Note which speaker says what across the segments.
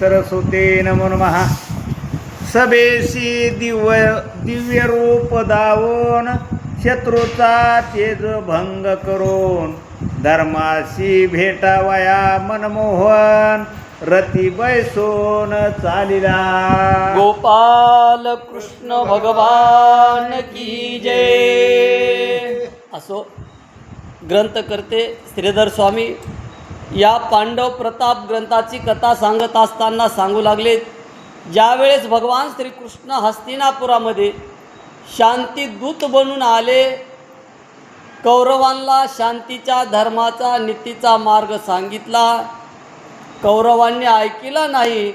Speaker 1: सरस्वते नमो नमः। सभेशी दिव्य दिव्य रूप शत्रूचा तेज भंग करून। धर्माशी भेटावया मनमोहन रती बैसोन चालिला।
Speaker 2: गोपाल कृष्ण भगवान की जय। असो ग्रंथकर्ते श्रीधर स्वामी या पांडव प्रताप ग्रंथाची कथा सांगत असताना सांगू लागले ज्यावेळेस भगवान श्रीकृष्ण हस्तिनापुरामध्ये शांतीदूत बनून आले कौरवांना शांतीच्या धर्माचा नीतीचा मार्ग सांगितला. कौरवांनी ऐकिला नाही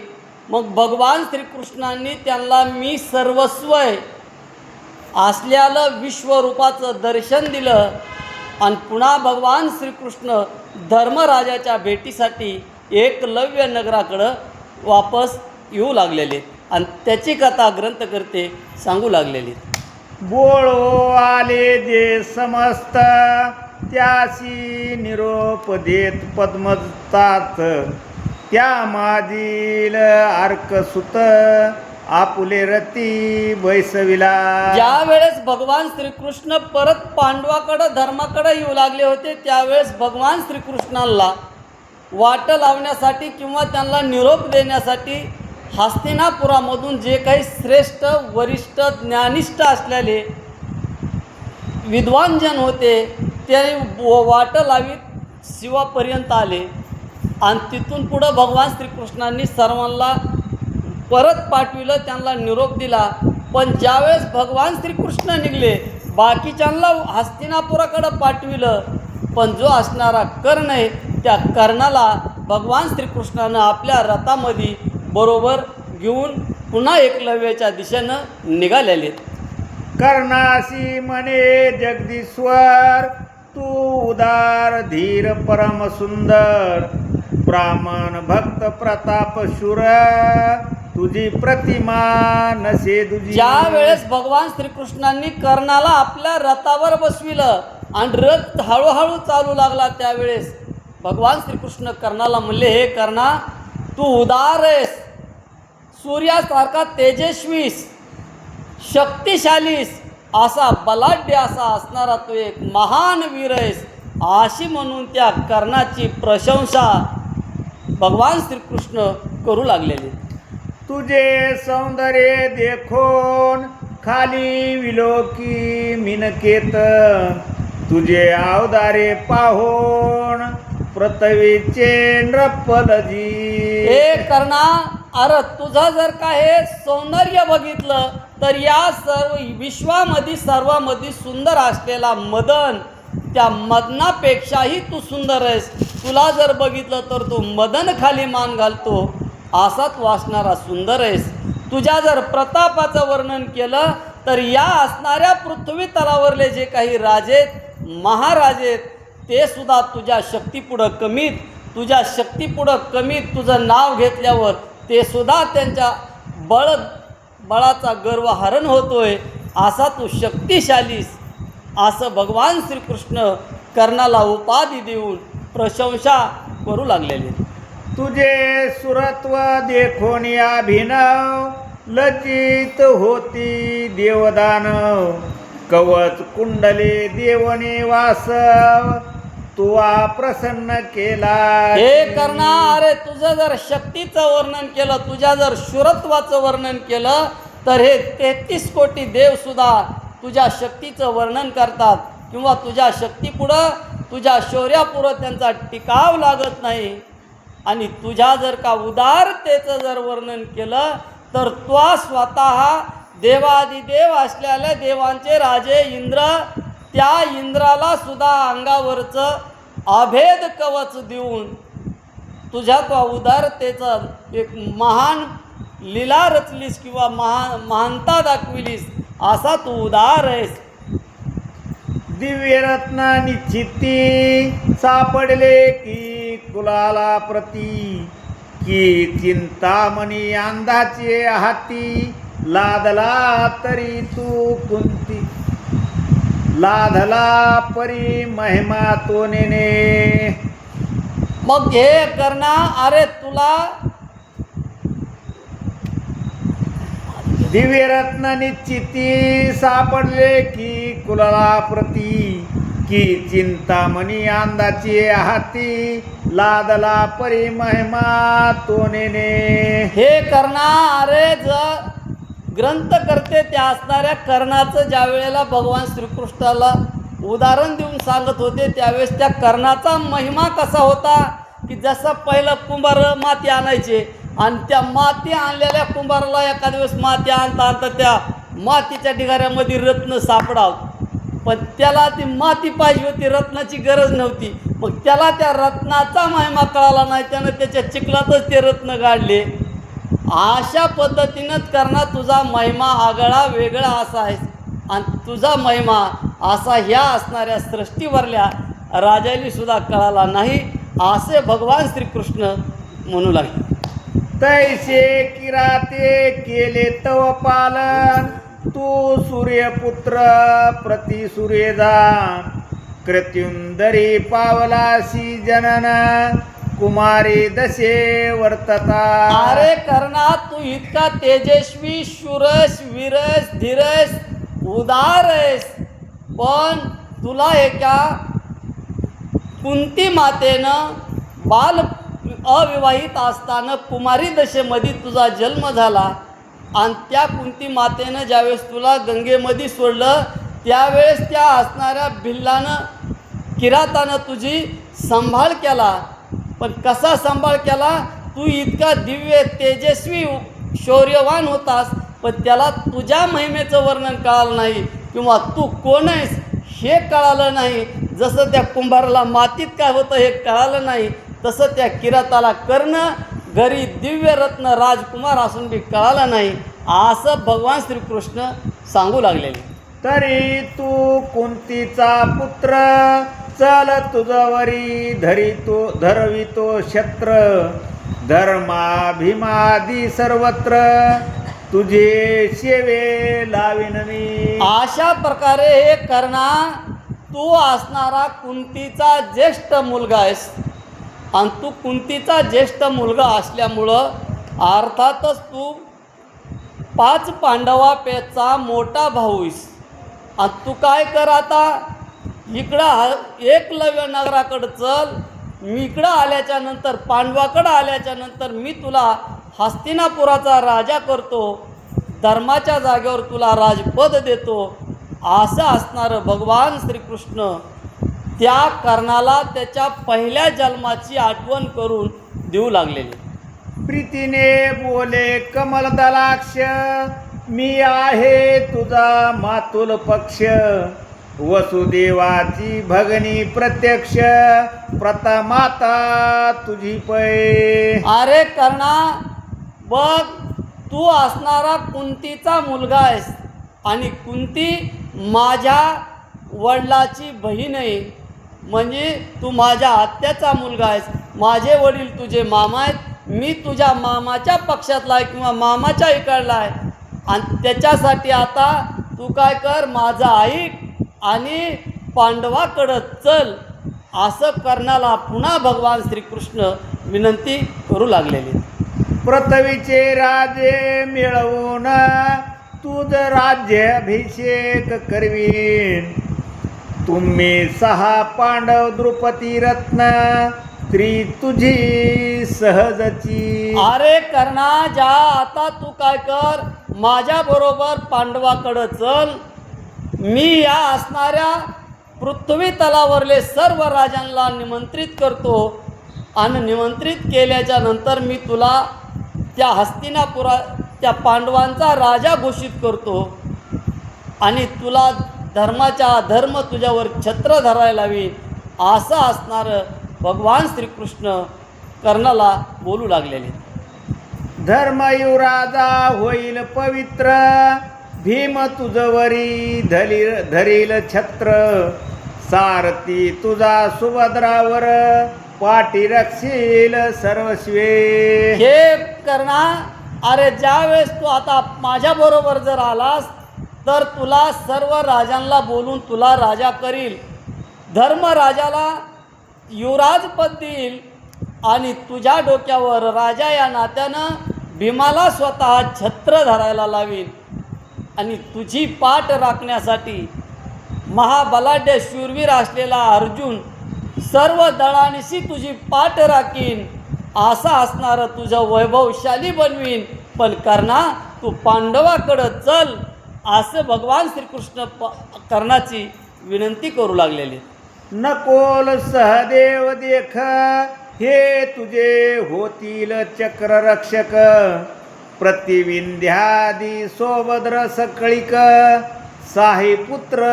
Speaker 2: मग भगवान श्रीकृष्णांनी त्यांना मी सर्वस्व असल्याला असल्यालं विश्वरूपाचं दर्शन दिलं. आणि पुन्हा भगवान श्रीकृष्ण धर्मराजाच्या भेटीसाठी एकलव्य नगराकडं वापस येऊ लागलेले. आणि त्याची कथा ग्रंथकर्ते सांगू लागलेली.
Speaker 1: बोळो आले दे समस्त त्याशी निरोप देत पद्मतात त्या माझील अर्कसुत आपुले रती बैसविला.
Speaker 2: ज्या वेळेस भगवान श्रीकृष्ण परत पांडवाकडं धर्माकडं येऊ लागले होते त्यावेळेस भगवान श्रीकृष्णाला वाट लावण्यासाठी किंवा त्यांना निरोप देण्यासाठी हस्तिनापुरामधून जे काही श्रेष्ठ वरिष्ठ ज्ञानिष्ठ असलेले विद्वानजन होते ते वाट लावीत शिवापर्यंत आले. आणि तिथून पुढं भगवान श्रीकृष्णांनी सर्वांना परत पाठविलं त्यांना निरोप दिला. पण ज्यावेळेस भगवान श्रीकृष्ण निघले बाकीच्यांना हस्तिनापुराकडं पाठविलं. पण जो असणारा कर्ण आहे त्या कर्णाला भगवान श्रीकृष्णानं आपल्या रथामध्ये बरोबर घेऊन पुन्हा एकलव्याच्या दिशेनं निघालेले.
Speaker 1: कर्णाशी म्हणे जगदीश्वर तू उदार धीर परम सुंदर. ब्राह्मण भक्त प्रताप शूर तुझी प्रतिमा नसे तुझी.
Speaker 2: ज्या वेळेस भगवान श्रीकृष्णांनी कर्णाला आपल्या रथावर बसविलं आणि रथ हळूहळू चालू लागला त्यावेळेस भगवान श्रीकृष्ण कर्णाला म्हणले हे कर्णा तू उदार आहेस. सूर्यासारखा तेजस्वीस शक्तिशालीस असा बलाढ्य असा असणारा तू एक महान वीर आहेस. अशी म्हणून त्या कर्णाची प्रशंसा भगवान श्रीकृष्ण करू लागलेले.
Speaker 1: तुझे सौंदर्य देखोन खाली विलोकी मिनकेत. तुझे अवदारे पाहोन पृथ्वीचे नृपलजी
Speaker 2: हे कर्णा अरे तुझं जर का हे सौंदर्य बघितलं तर या सर्व विश्वामध्ये सर्वामध्ये सुंदर असलेला मदन त्या मदनापेक्षाही तू सुंदर आहेस. तुला जर बघितलं तर तू मदन खाली मान घालतो. असाच वाचणारा सुंदर आहेस. तुझ्या जर प्रतापाचं वर्णन केलं तर या असणाऱ्या पृथ्वी तलावरले जे काही राजेत महाराजेत ते सुद्धा तुझ्या शक्तीपुढं कमीत तुझ्या शक्तीपुढं कमीत तुझं नाव घेतल्यावर ते सुद्धा त्यांच्या बळ बळाचा गर्व हरण होतोय. असा तू शक्तिशालीस. असं भगवान श्रीकृष्ण कर्णाला उपाधी देऊन प्रशंसा करू लागलेले.
Speaker 1: तुझे सुरत्व देखोन अभिनव लज्जित होती देवदानव कवच कुंडले देवने वासव तुवा प्रसन्न केला.
Speaker 2: हे कर्णा अरे तुझं जर शक्तीचं वर्णन केलं तुझ्या जर शुरत्वाचं वर्णन केलं तर हे तेहतीस कोटी देवसुद्धा तुझ्या शक्तीचं वर्णन करतात किंवा तुझ्या शक्तीपुढं तुझ्या शौर्यापुढं त्यांचा टिकाव लागत नाही. आणि तुझ्या जर का उदारतेचं जर वर्णन केलं तर तो स्वतः देवादिदेव असलेल्या देवांचे राजे इंद्र त्या इंद्राला सुद्धा अंगावरचं अभेद कवच देऊन तुझ्या तो उदारतेचं एक महान लीला रचलीस किंवा महा महानता दाखविलीस असा तू उदार आहेस.
Speaker 1: दिव्य रत्न निश्चिती सापडले की कुलाला प्रती की चिंतामणी अंदाचे हाती लादला तरी तू कुंती. लाधला परी महिमा तो नेने
Speaker 2: मग हे करणा अरे तुला
Speaker 1: दिव्यरत्न निश्चिती सापडले की कुलाला प्रती की चिंतामणी अंदाची हाती लादला परी महिमा तोनेने.
Speaker 2: हे करणारे अरे ज ग्रंथ करते त्या असणाऱ्या कर्णाचं ज्या वेळेला भगवान श्रीकृष्णाला उदाहरण देऊन सांगत होते त्यावेळेस त्या कर्णाचा महिमा कसा होता की जसं पहिलं कुंभार माती आणायचे आणि त्या माती आणलेल्या कुंभाराला एखाद्या वेळेस माती आणता आणता त्या मातीच्या ढिगाऱ्यामध्ये रत्न सापडाव पण त्याला ती माती पाहिजे होती रत्नाची गरज नव्हती. मग त्याला त्या रत्नाचा महिमा कळाला नाही त्यानं त्याच्या चिखलातच ते रत्न काढले अशा पद्धतीनंच करणार तुझा महिमा आगळा वेगळा असा आहे. आणि तुझा महिमा असा ह्या असणाऱ्या सृष्टीवरल्या राजाली सुद्धा कळाला नाही. असे भगवान श्रीकृष्ण म्हणू लागले.
Speaker 1: तैसे किराते केले तव पालन। तू सूर्यपुत्र प्रति सूर्यदा कृत्युंदरी पावलासी जनन। कुमारी दशे वर्तता।
Speaker 2: अरे कर्णा तू इतका तेजस्वी शुरस विरस धीरस उदार आहेस. पण तुला एका कुंती मातेनं बाल अविवाहित असताना कुमारी दशेमध्ये तुझा जन्म झाला. आणि त्या कुंती मातेनं ज्यावेळेस तुला गंगेमध्ये सोडलं त्यावेळेस त्या असणाऱ्या भिल्लानं किरातानं तुझी सांभाळ केला. पण कसा सांभाळ केला? तू इतका दिव्य तेजस्वी शौर्यवान होतास पण त्याला तुझ्या महिमेचं वर्णन कळालं नाही किंवा तू कोण आहेस हे कळालं नाही. जसं त्या कुंभाराला मातीत काय होतं हे कळालं नाही. तसं त्या किराताला कर्ण घरी दिव्य रत्न राजकुमार असून बी कळालं नाही असं भगवान श्रीकृष्ण सांगू लागलेले.
Speaker 1: तरी तू कुंतीचा पुत्र चल तुझवरी धरितो धरवितो शत्र. धर्माभिमादी सर्वत्र तुझे शेवे लावीन मी.
Speaker 2: अशा प्रकारे हे कर्णा तू असणारा कुंतीचा ज्येष्ठ मुलगा आहेस. आणि तू कुंतीचा ज्येष्ठ मुलगा असल्यामुळं अर्थातच तू पाच पांडवापेचा मोठा भाऊस आणि तू काय कर आता? इकडं हा- एकलव्य नगराकडं चल. मी इकडं आल्याच्यानंतर पांडवाकडं आल्याच्यानंतर मी तुला हस्तिनापुराचा राजा करतो. धर्माच्या जागेवर तुला राजपद देतो. असं असणारं भगवान श्रीकृष्ण त्या कर्णाला त्याच्या पहिल्या जन्माची आठवण करून देऊ लागलेले.
Speaker 1: प्रीतीने बोले कमल दलाक्ष मी आहे तुझा मातुल पक्ष. वसुदेवाची भगनी प्रत्यक्ष प्रथमाता तुझी पै.
Speaker 2: अरे कर्णा बघ तू असणारा कुंतीचा मुलगा आहेस आणि कुंती माझ्या वडिलाची बहीण आहे. म्हणजे तू माझ्या आत्याचा मुलगा आहेस. माझे वडील तुझे मामा आहेत. मी तुझ्या मामाच्या पक्षातला आहे किंवा मामाच्या इकडला आहे. आणि त्याच्यासाठी आता तू काय कर माझा ऐक आणि पांडवाकडं चल. असं कर्णाला पुन्हा भगवान श्रीकृष्ण विनंती करू लागलेली.
Speaker 1: पृथ्वीचे राजे मिळवून तुझ राज्याभिषेक करवीन. तुम्ही सहा पांडव द्रुपदी रत्न स्त्री तुझी सहजची.
Speaker 2: अरे कर्णा जा आता तू काय कर माझ्या बरोबर पांडवाकडं चल. मी या असणाऱ्या पृथ्वी तलावरले सर्व राजांना निमंत्रित करतो. आणि निमंत्रित केल्याच्यानंतर मी तुला त्या हस्तिनापुरा त्या पांडवांचा राजा घोषित करतो. आणि तुला धर्माच्या धर्म तुझ्यावर छत्र धरायला लावीन असं असणारं भगवान श्रीकृष्ण कर्णाला बोलू लागलेले.
Speaker 1: धर्मयुराजा होईल पवित्र भीम तुझवरी धली धरील छत्र. सारथी तुझा सुभद्रावर पाठी रक्षील सर्वस्वे.
Speaker 2: हे कर्णा अरे ज्या वेळेस तू आता माझ्याबरोबर जर आलास तर तुला सर्व राजांना बोलून तुला राजा करील. धर्मराजाला युवराजपद देईल आणि तुझ्या डोक्यावर राजा या नात्यानं भीमाला स्वतः छत्र धरायला लावील. आणि तुझी पाठ राखण्यासाठी महाबलाढ्य शूरवीर असलेला अर्जुन सर्व दळांशी तुझी पाठ राखीन. असं असणारं तुझं वैभवशाली बनवीन. पण करणा तू पांडवाकडं चल. असं भगवान श्रीकृष्ण प कर्णाची विनंती करू लागलेले.
Speaker 1: नकोल सहदेव देख हे तुझे होतील चक्ररक्षक प्रतिविंध्यादी सोबद्र सकळिक साही पुत्र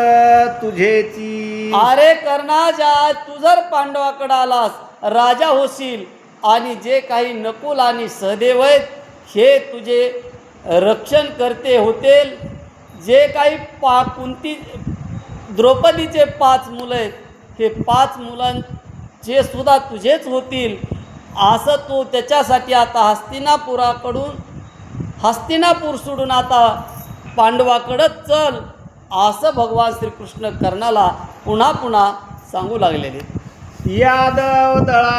Speaker 1: तुझेची.
Speaker 2: अरे कर्णाजा तू जर पांडवाकडे आलास राजा होशील. आणि जे काही नकुल आणि सहदेव आहेत हे तुझे रक्षण करते होतील. जे काही पा कुंती द्रौपदीचे पाच मुलं आहेत हे पाच मुलांचे सुद्धा तुझेच होतील. असं तू त्याच्यासाठी आता हस्तिनापुराकडून हस्तिनापूर सोडून आता पांडवाकडंच चल. असं भगवान श्रीकृष्ण कर्णाला पुन्हा पुन्हा सांगू लागलेले.
Speaker 1: यादव दळा